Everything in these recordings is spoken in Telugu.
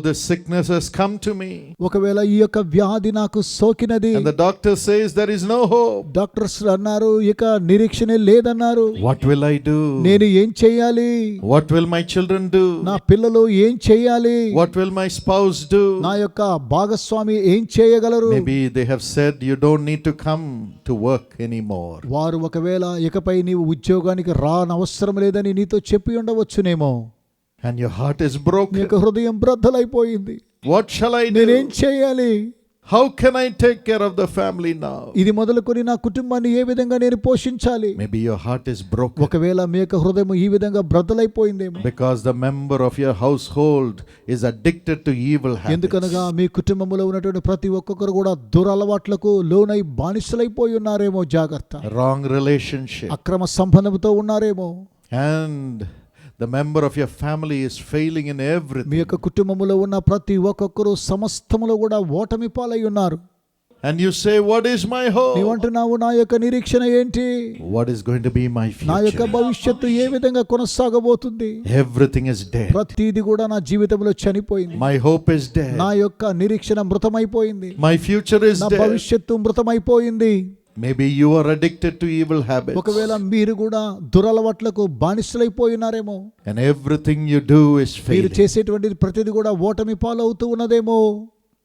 this sickness has come to me. ఒకవేళ ఈ యొక్క వ్యాధి నాకు సోకినది And the doctor says there is no hope. Doctors అన్నారు ఇక నిరీక్షణ లేదన్నారు What will I do? నేను ఏం చేయాలి What will my children do? నా పిల్లలు ఏం చేయాలి What will my spouse do? నా యొక్క భాగస్వామి ఏం చేయగలరు Maybe they have said you don't need to come to work anymore. వారు ఒకవేళ ఇకపై నీవు ఉద్యోగానికి రానవసరం లేదని నీతో చెప్పి ఉండవచ్చునేమో And your heart is నీ broken. యొక్క హృదయం బ్రద్దలైపోయింది What shall I నేనేం? చేయాలి How can I take care of the family now? ఇది మొదలుకొని నా కుటుంబాన్ని ఏ విధంగా నేను పోషించాలి Maybe your heart is broken ఒకవేళ మీ యొక్క హృదయం ఈ విధంగా బ్రద్దలైపోయిందేమో because the member of your household is addicted to evil habits. ఎందుకనగా మీ కుటుంబంలో ఉన్నటువంటి ప్రతి ఒక్కొక్కరు కూడా దురలవాట్లకు లోనై బానిసలైపోయి ఉన్నారేమో జాగ్రత్త Wrong relationship. అక్రమ సంబంధంతో ఉన్నారేమో And the member of your family is failing in మీ. యొక్క కుటుంబంలో ఉన్న ప్రతి ఒక్కొక్కరు సమస్తములో కూడా ఓటమి పాలై ఉన్నారు And you say, What is my hope? నీవంటున్నావు నా యొక్క నిరీక్షణ ఏంటి What is going to be my నా యొక్క? భవిష్యత్తు ఏ విధంగా కొనసాగబోతుంది Everything is dead. ప్రతిది కూడా నా జీవితంలో చనిపోయింది My hope is dead. నా యొక్క నిరీక్షణ మృతమైపోయింది My future is నా. భవిష్యత్తు మృతమైపోయింది Maybe you are addicted to evil habits. ఒకవేళ మీరు కూడా దురలవాట్లకు బానిసలైపోయినారేమో And everything you do is మీరు failing. చేసేటువంటి ప్రతిది కూడా ఓటమి పాలవుతూ ఉన్నదేమో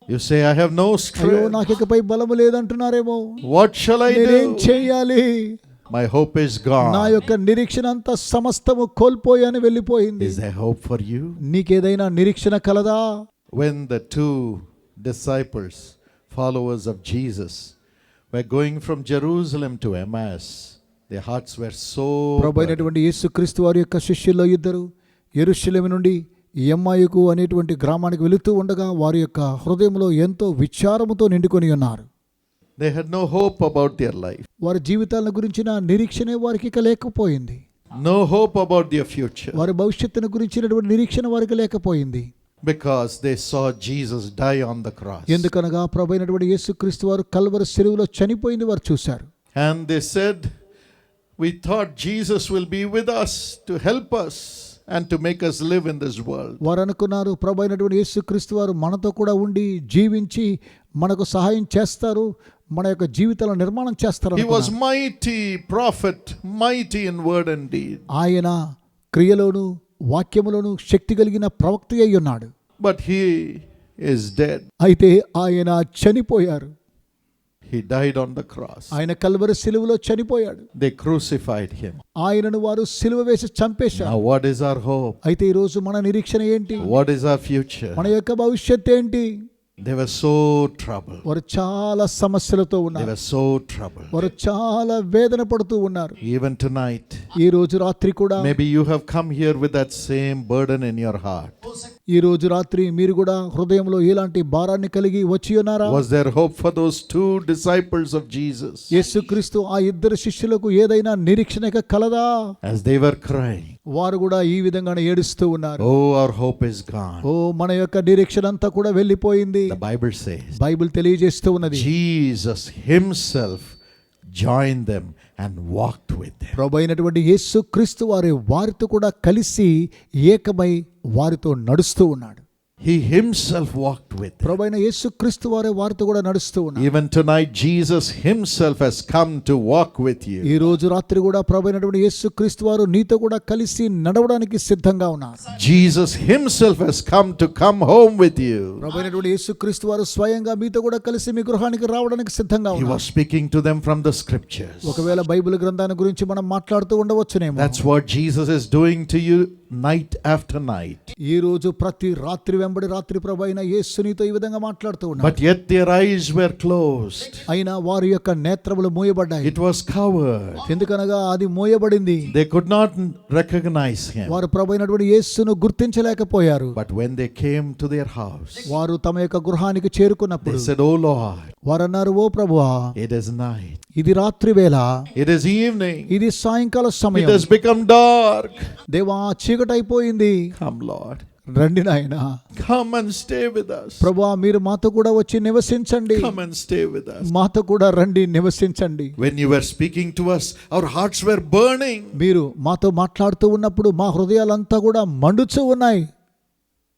You say, I have no అయ్యో strength. నాకు ఇకపై బలము లేదంటున్నారేమో What shall I నేనేం do? చేయాలి My hope is నా gone. యొక్క నిరీక్షణ అంతా సమస్తము కోల్పోయాని వెళ్ళిపోయింది Is there hope for you? నీకేదైనా నిరీక్షణ కలదా When the two disciples, followers of Jesus, were going from Jerusalem to Emmaus, their hearts were so. ప్రభు అయినటువంటి యేసుక్రీస్తు వారి యొక్క శిష్యుల్లో ఇద్దరు ఎరుషలేము నుండి ఎమ్మాయికు అనేటువంటి గ్రామానికి వెళుతూ ఉండగా వారి యొక్క హృదయంలో ఎంతో విచారముతో నిండుకొని ఉన్నారు. They had no hope about their life, వారి జీవితాల గురించిన నిరీక్షణే వారికి ఇక లేకపోయింది. No hope about their future, వారి భవిష్యత్తును గురించినటువంటి నిరీక్షణ వారికి లేకపోయింది. Because they saw Jesus die on the cross. ఎందుకనగా ప్రభు అయినటువంటి యేసుక్రీస్తు వారు కల్వరి చెరువులో చనిపోయింది వారు చూశారు And they said, We thought Jesus will be with us to help us and to make us live in this world. వారు అనుకున్నారు ప్రభు అయినటువంటి యేసుక్రీస్తు వారు మనతో కూడా ఉండి జీవించి మనకు సహాయం చేస్తారు మన యొక్క జీవితాలను నిర్మాణం చేస్తారు He was అనుకున్నారు. mighty prophet, mighty in word and deed. ఆయన క్రియలోను వాక్యములోను శక్తి కలిగిన ప్రవక్త అయి ఉన్నాడు But he is dead. అయితే ఆయన చనిపోయారు He died on the cross. ఆయన కల్వరి సిలువలో చనిపోయాడు They crucified him. ఆయనను వారు సిలువ వేసి చంపేశారు Now, what is our hope? అయితే ఈ రోజు మన నిరీక్షణ ఏంటి What is our future? మన యొక్క భవిష్యత్ ఏంటి They were so troubled. వారు చాలా సమస్యలతో They ఉన్నారు were so troubled. వారు చాలా వేదన పడుతూ ఉన్నారు Even tonight, ఈ రోజు రాత్రి కూడా maybe you have come here with that same burden in your heart. ఈ రోజు రాత్రి మీరు కూడా హృదయంలో ఇలాంటి భారాన్ని కలిగి వచ్చి ఉన్నారా Was there hope for those two disciples of Jesus? యేసుక్రీస్తు ఆ ఇద్దరు శిష్యులకు ఏదైనా నిరీక్షణ కలదా As they were crying, వారు కూడా ఈ విధంగానే ఏడుస్తూ ఉన్నారు Oh, our hope is gone. ఓ మన యొక్క నిరీక్షణ అంతా కూడా వెళ్ళిపోయింది The Bible says బైబిల్ తెలియజేస్తూ ఉన్నది Jesus Himself joined them and walked with them. ప్రభు అయినటువంటి యేసు క్రీస్తు వారి వారితో కూడా కలిసి ఏకమై వారితో నడుస్తూ ఉన్నాడు. He Himself walked with them. ప్రభు అయిన యేసు క్రీస్తు వారి వారితో కూడా నడుస్తూ ఉన్నాడు Even tonight, Jesus Himself has come to walk with you. ఈ రోజు రాత్రి కూడా ప్రభు అయినటువంటి యేసు క్రీస్తు వారు నీతో కూడా కలిసి నడవడానికి సిద్ధంగా ఉన్నారు Jesus Himself has come to come home with you. ప్రభు అయినటువంటి యేసు క్రీస్తు వారు స్వయంగా మీతో కూడా కలిసి మీ గృహానికి రావడానికి సిద్ధంగా He ఉన్నారు was speaking to them from the scriptures. ఒకవేళ బైబిల్ గ్రంథాన్ని గురించి మనం మాట్లాడుతూ ఉండవచ్చునేమో That's what Jesus is doing to you night after night. ఈ రోజు ప్రతి రాత్రి వెంబడి రాత్రి ప్రభు అయినా యేసునితో ఈ విధంగా మాట్లాడుతూ ఉన్నాడు. But yet their eyes were closed అయినా వారి యొక్క నేత్రములు మూయబడ్డాయి. ఇట్ వాస్ కవర్డ్ ఎందుకనగా అది మూయబడింది? They could not recognize him వారు ప్రభు అయినటువంటి యేసును గుర్తించలేకపోయారు. But when they came to their house వారు తమ యొక్క గృహానికి చేరుకున్నప్పుడు దే సెడ్ ఓ లార్డ్ వారు అన్నారు ఓ ప్రభువా ఇట్ ఇస్ నైట్ ఇది రాత్రి వేళ. ఇట్ ఇస్ ఈవినింగ్ ఇది సాయంకాల సమయం. ఇట్ హస్ బికమ్ డార్క్ దేవా చీకటైపోయింది. కమ్ లార్డ్ రండి నాయన come and stay with us. ప్రభువా మీరు మాతో కూడా వచ్చి నివసించండి Come and stay with us. మాతో కూడా రండి నివసించండి When you were speaking to us, our hearts were burning. మీరు మాతో మాట్లాడుతూ ఉన్నప్పుడు మా హృదయాలంతా కూడా మండుచూ ఉన్నాయి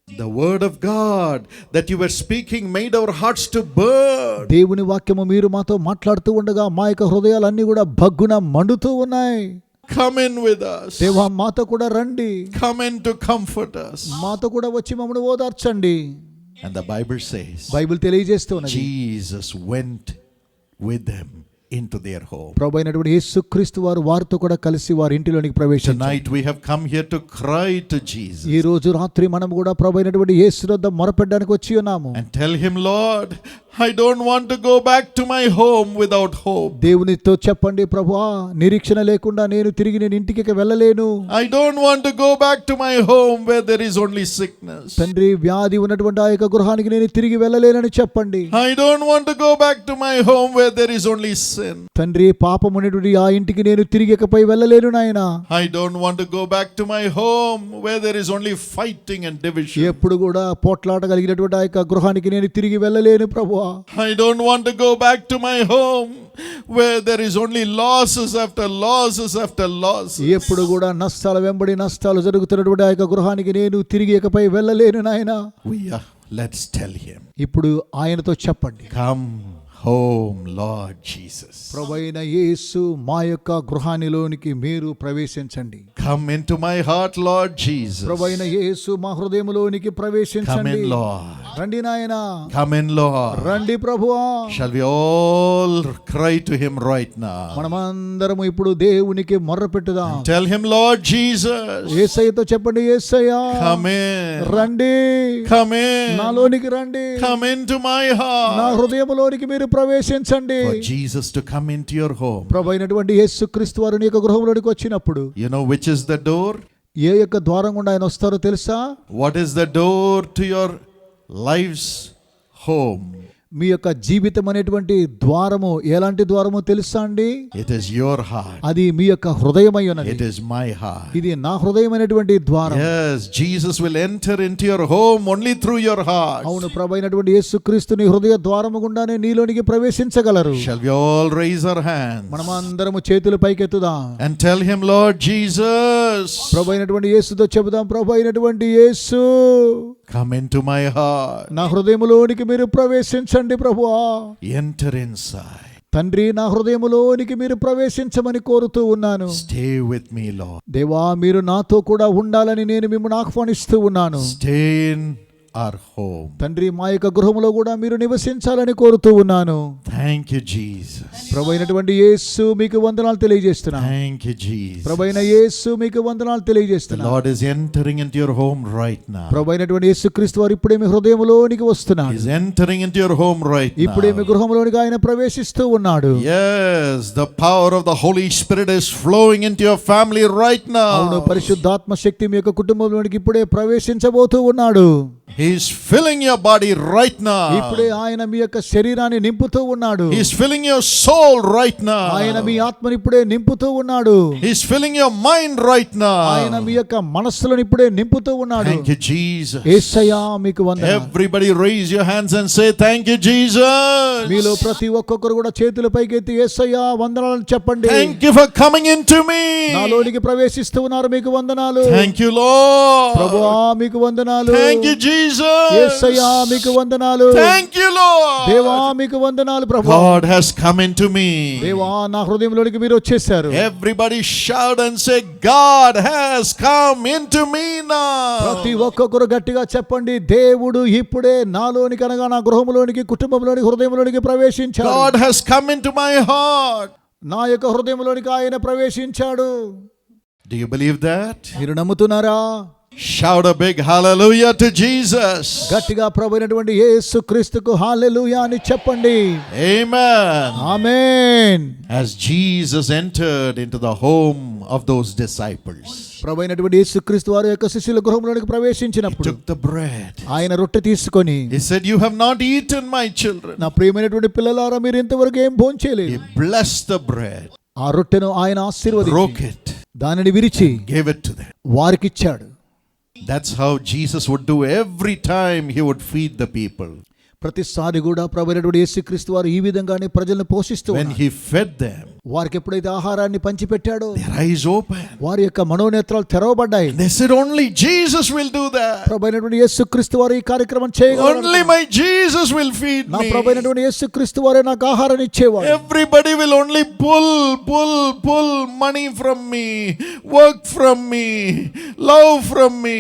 The word of God that you were speaking made our hearts to burn. దేవుని వాక్యము మీరు మాతో మాట్లాడుతూ ఉండగా మా యొక్క హృదయాలన్నీ కూడా భగ్గున మండుతూ ఉన్నాయి Come in with us. దేవా మాతో కూడా రండి Come in to comfort us. మాతో కూడా వచ్చి మమ్మల్ని ఓదార్చండి And the Bible says Bible తెలియజేస్తున్నది Jesus went with them Into their home. ప్రభు అయినటువంటి యేసుక్రీస్తు వారు వారితో కూడా కలిసి వారి ఇంటిలోనికి ప్రవేశించారు Tonight we have come here to cry to Jesus ఈ రోజు రాత్రి మనం కూడా ప్రభు అయినటువంటి యేసు వద్ద మొరపెట్టడానికి వచ్చి ఉన్నాము and tell him, Lord, I don't want to go back to my home without hope. దేవునితో చెప్పండి ప్రభువా నిరీక్షణ లేకుండా నేను తిరిగి నేను ఇంటికి వెళ్ళలేను I don't want to go back to my home where there is only sickness. తండ్రి వ్యాధి ఉన్నటువంటి ఆ యొక్క గృహానికి నేను తిరిగి వెళ్ళలేనని చెప్పండి I don't want to go back to my home where there is only sin. తండ్రి పాపం ఉన్నటువంటి ఆ ఇంటికి నేను తిరిగి ఇకపై వెళ్ళలేను నాయన I don't want to go back to my home where there is only fighting and division. ఎప్పుడు కూడా పోట్లాట కలిగినటువంటి ఆ యొక్క గృహానికి నేను తిరిగి వెళ్ళలేను ప్రభువా I don't want to go back to my home where there is only losses after losses after losses. ఎప్పుడు కూడా నష్టాల వెంబడి నష్టాలు జరుగుతున్నటువంటి ఆ యొక్క గృహానికి నేను తిరిగి ఇకపై వెళ్ళలేను నాయన We are, let's tell him, ఇప్పుడు ఆయనతో చెప్పండి come హోమ్ లార్డ్ జీసస్ యేసు మా యొక్క గృహానిలోనికి మీరు ప్రవేశించండి. Come in my heart Lord Jesus యేసు మా హృదయములోనికి ప్రవేశించండి. కమ్ ఇన్ రండి నాయన. కమ్ ఇన్ లార్డ్ రండి ప్రభువా. Shall we all cry to right now మనమందరం ఇప్పుడు దేవునికి మొరపెట్టుదాం టెల్ హిమ్ లార్డ్ జీసస్ యేసయ్యతో చెప్పండి యేసయ్యా కమ్ రండి. కమ్ ఇన్ నాలోనికి రండి. Come in to my heart నా హృదయములోనికి మీరు ప్రవేశించండి For Jesus to come into your home. ప్రభు అయినటువంటి యేసుక్రీస్తు వారు నీ యొక్క గృహంలోనికి వచ్చినప్పుడు You know which is the door? ఏ యొక్క ద్వారం గుండా ఆయన వస్తారో తెలుసా What is the door to your life's home? మీ యొక్క జీవితం అనేటువంటి ద్వారము ఎలాంటి ద్వారము తెలుసా అండి? It is your heart. అది మీ యొక్క హృదయమై ఉన్నది It is my heart. ఇది నా హృదయమైనటువంటి ద్వారం. Yes, Jesus will enter into your home only through your heart. అవును ప్రభు అయినటువంటి యేసుక్రీస్తు నీ హృదయ ద్వారము గుండానే నీలోనికి ప్రవేశించగలరు. Shall we all raise our hands? మనమందరము చేతులు పైకెత్తుదాం. And tell him, Lord Jesus, ప్రభు అయినటువంటి యేసుతో చెబుదాం. ప్రభు అయినటువంటి యేసు come into my heart. నా హృదయములోనికి మీరు ప్రవేశించండి ప్రభువా Enter inside. తండ్రి నా హృదయములోనికి మీరు ప్రవేశించమని కోరుతూ ఉన్నాను Stay with me, Lord. దేవా మీరు నాతో కూడా ఉండాలని నేను మిమ్మల్ని ఆహ్వానిస్తూ ఉన్నాను Stay in our home. తండ్రి మా యొక్క గృహములో కూడా మీరు నివసించాలని కోరుతూ ఉన్నాను Thank you, Jesus. ప్రభు అయినటువంటి యేసు మీకు వందనాలు తెలియజేస్తున్నా Thank you, Jesus. ప్రభు అయిన యేసు మీకు వందనాలు The తెలియజేస్తున్నా Lord is entering into your home right now. ప్రభు అయినటువంటి యేసు క్రీస్తు వారు ఇప్పుడే మీ హృదయంలోనికి వస్తున్నాడు He's entering into your home right ఇప్పుడే మీ now. గృహంలోనికి ఆయన ప్రవేశిస్తూ ఉన్నాడు Yes, the power of the Holy Spirit is flowing into your family right అవును now. పరిశుద్ధాత్మ శక్తి మీ యొక్క కుటుంబంలోనికి ఇప్పుడే ప్రవేశించబోతూ ఉన్నాడు He's filling your body right ఇప్పుడే now. ఆయన మీ యొక్క శరీరాన్ని నింపుతూ ఉన్నాడు He's filling your soul right ఆయన మీ now. ఆత్మని ఇప్పుడే నింపుతూ ఉన్నాడు He's filling your mind right ఆయన మీ now. యొక్క మనస్సులను ఇప్పుడే నింపుతూ ఉన్నాడు Thank you, Jesus. ఏసయ్యా మీకు వందనాలు Everybody raise your hands and say, Thank you, మీలో Jesus. ప్రతి ఒక్కొక్కరు కూడా చేతుల పైకెత్తి ఏసయ్యా వందనాలను చెప్పండి Thank you for coming into me. నాలోనికి ప్రవేశిస్తూ ఉన్నారు మీకు వందనాలు Thank you, Lord. ప్రభువా మీకు వందనాలు Thank you, Jesus. ఏసయ్యా మీకు వందనాలు Lord. దేవా మీకు వందనాలు ప్రభు God has come into me. దేవా నా హృదయంలోనికి మీరు వచ్చేసారు Everybody shout and say, God has come into me ప్రతి now. ఒక్కొక్కరు గట్టిగా చెప్పండి దేవుడు ఇప్పుడే నాలోనికి అనగా నా గృహంలోనికి కుటుంబంలోనికి హృదయంలోనికి ప్రవేశించాడు God has come into my heart. నా యొక్క హృదయంలోనికి ఆయన ప్రవేశించాడు Do you believe that? మీరు నమ్ముతున్నారా Shout a big hallelujah to Jesus. గట్టిగా ప్రభునటువంటి యేసు క్రీస్తుకు హాలెలూయా అని చెప్పండి Amen. Amen As Jesus entered into the home of those disciples, ప్రభునటువంటి యేసు క్రీస్తు వారి యొక్క శిష్యుల గృహంలోనికి he ప్రవేశించినప్పుడు took the bread. ఆయన రొట్టె తీసుకొని He said, You have not eaten, my children. నా ప్రియమైనటువంటి పిల్లలారా మీరు ఇంతవరకు ఏం He భోంచేయలేదు blessed the bread, ఆ రొట్టెను ఆయన ఆశీర్వదించి broke it, దానిని విరిచి gave it to them. వారికిచ్చాడు That's how Jesus would do every time he would feed the people. ప్రతిసారి కూడా ప్రభునటువంటి యేసుక్రీస్తు వారు ఈ విధంగానే ప్రజలను పోషిస్తూ When ఉన్నారు. he fed them, వారికి ఎప్పుడైతే ఆహారాన్ని పంచిపెట్టాడో ఐజ్ వారి యొక్క మనోనేత్రాలు తెరవబడ్డాయి. నెసర్ only Jesus will do the ప్రభైనటువంటి క్రీస్తు వారు ఈ కార్యక్రమం చేయగల only my Jesus will feed నా ప్రభైనటువంటి యేసు క్రీస్తు వారే నాకు ఆహారం ఇచ్చేవారు. Everybody will only pull pull pull money from me work from me love from me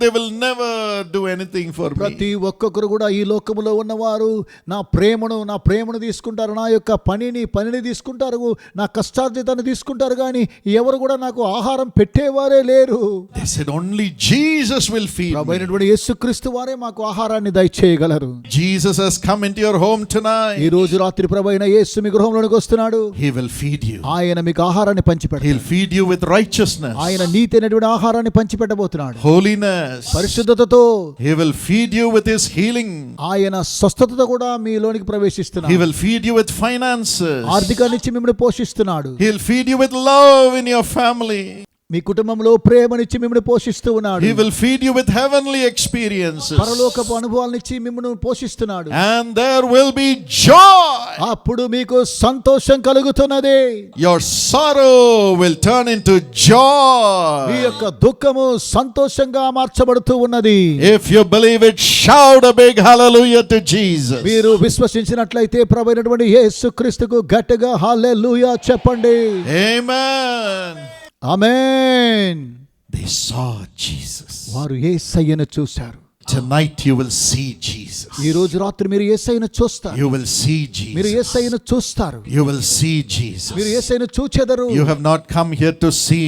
they will never do anything for ప్రతి ఒక్కొక్కరు కూడా ఈ లోకములో ఉన్నవారు నా ప్రేమను నా ప్రేమను తీసుకుంటారు నా యొక్క పనిని పనిని తీసుకుంటారు. నా కష్టార్జితాన్ని తీసుకుంటారు కానీ ఎవరు కూడా నాకు ఆహారం పెట్టేవారే లేరు They said, Only Jesus will feed me. అయినటువంటి యేసుక్రీస్తు వారే మాకు ఆహారాన్ని దయచేయగలరు Jesus has come into your home ఈ tonight. రోజు రాత్రి ప్రభు అయిన యేసు మీ గృహంలోనికి వస్తున్నాడు He will feed you. ఆయన మీకు ఆహారాన్ని పంచిపెడతాడు He'll feed you with righteousness, ఆయన నీతి అయినటువంటి ఆహారాన్ని పంచిపెట్టబోతున్నాడు holiness. పరిశుద్ధతతో He will feed you with His healing. ఆయన స్వస్థతతో కూడా మీలోనికి He ప్రవేశిస్తున్నాడు will feed you with finances. ఆర్థికాన్నిచ్చి మిమ్మల్ని పోషిస్తున్నాడు He'll feed you with love in your family. మీ కుటుంబంలో ప్రేమనిచ్చి మిమ్మల్ని పోషిస్తూ ఉన్నాడు He will feed you with heavenly experiences. పరలోకపు అనుభవాలనిచ్చి మిమ్మల్ని పోషిస్తున్నాడు And there will be joy. అప్పుడు మీకు సంతోషం కలుగుతున్నది Your sorrow will turn into me joy. యొక్క దుఃఖము సంతోషంగా మార్చబడుతూ ఉన్నది If you believe it, shout a big hallelujah to Jesus. మీరు విశ్వసించినట్లయితే ప్రభైనటువంటి యేసు క్రీస్తుకు గట్టిగా హాలెలూయా చెప్పండి Amen. Amen They saw Jesus. వారు యేసయ్యను చూశారు Tonight you will see Jesus. ఈ రోజు రాత్రి మీరు యేసయ్యను చూస్తారు You will see మీరు Jesus. యేసయ్యను చూస్తారు You will see మీరు Jesus. యేసయ్యను చూచెదరు You have not come here to see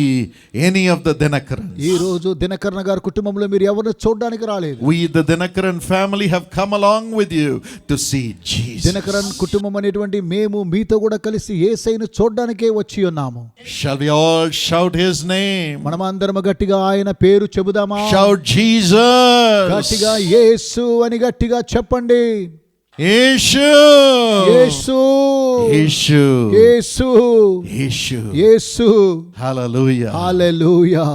any of the Dinakarans. ఈ రోజు దినకరణ గారి కుటుంబంలో మీరు ఎవరిని చూడడానికి రాలేదు We, the Dinakaran family, have come along with you to see Jesus. Dinakaran కుటుంబం అనేటువంటి మేము మీతో కూడా కలిసి ఏసైను చూడడానికే వచ్చి ఉన్నాము Shall we all shout his name? మనమందరం గట్టిగా ఆయన పేరు చెబుదామా Shout Jesus. గట్టిగా యేసు అని గట్టిగా చెప్పండి. యేసు Yeshu. యేసు Yeshu. యేసు Hallelujah. హల్లెలూయా